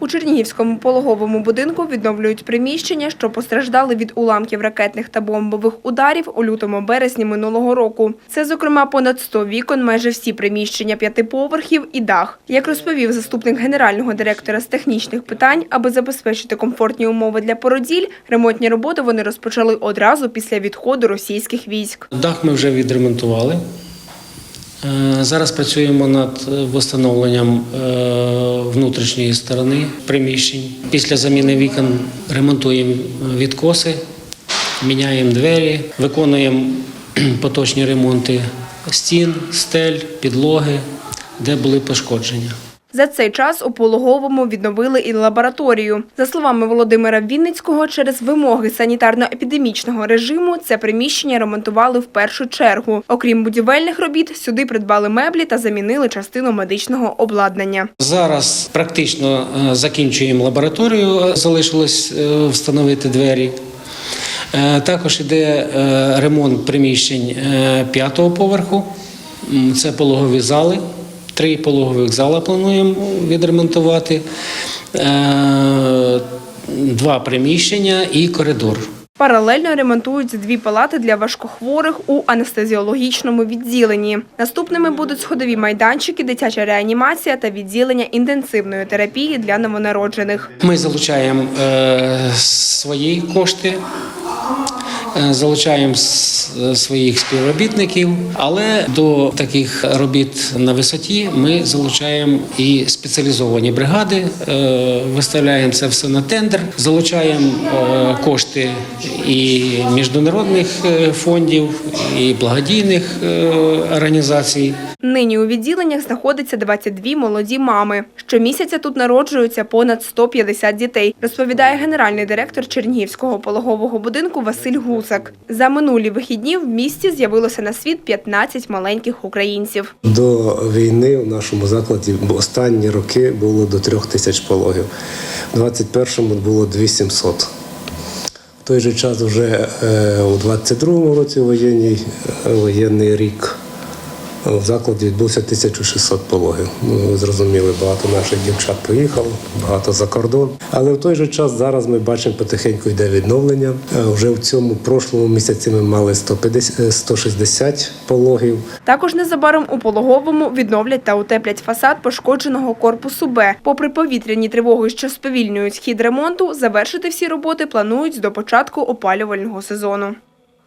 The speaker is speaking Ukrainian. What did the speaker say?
У Чернігівському пологовому будинку відновлюють приміщення, що постраждали від уламків ракетних та бомбових ударів у лютому-березні минулого року. Це, зокрема, понад 100 вікон, майже всі приміщення п'яти поверхів і дах. Як розповів заступник генерального директора з технічних питань, аби забезпечити комфортні умови для породіль, ремонтні роботи вони розпочали одразу після відходу російських військ. Дах ми вже відремонтували. Е, Зараз працюємо над е, встановленням е, внутрішньої сторони приміщень. Після заміни вікон ремонтуємо відкоси, міняємо двері, виконуємо поточні ремонти стін, стель, підлоги, де були пошкодження. За цей час у пологовому відновили і лабораторію. За словами Володимира Вінницького, через вимоги санітарно-епідемічного режиму це приміщення ремонтували в першу чергу. Окрім будівельних робіт, сюди придбали меблі та замінили частину медичного обладнання. Зараз практично е, закінчуємо лабораторію, е, залишилось е, встановити двері. Також йде ремонт приміщень п'ятого поверху. Це пологові зали. Три пологових зала плануємо відремонтувати. Е, Два приміщення і коридор. Паралельно ремонтують дві палати для важкохворих у анестезіологічному відділенні. Наступними будуть сходові майданчики, дитяча реанімація та відділення інтенсивної терапії для новонароджених. Ми залучаємо е, свої кошти, залучаємо своїх співробітників, але до таких робіт на висоті ми залучаємо і спеціалізовані бригади, е, виставляємо це все на тендер, залучаємо е, кошти і міжнародних е, фондів, і благодійних е, організацій. Нині у відділеннях знаходиться 22 молоді мами. Щомісяця тут народжуються понад 150 дітей, розповідає генеральний директор Чернігівського пологового будинку Василь Гусак. За минулі вихідні в місті з'явилося на світ 15 маленьких українців. До війни в нашому закладі останні роки було до трьох тисяч пологів. У 21-му було 2700. В той же час вже е, у 22-му році воєнний, е, воєнний рік в закладі відбувся 1600 пологів. Ну, ви зрозуміли, багато наших дівчат поїхало, багато за кордон. Але в той же час зараз ми бачимо потихеньку йде відновлення. Е, Вже в цьому прошлому місяці ми мали 150, е, 160 пологів. Також незабаром у пологовому відновлять та утеплять фасад пошкодженого корпусу Б. Попри повітряні тривоги, що сповільнюють хід ремонту, завершити всі роботи планують до початку опалювального сезону.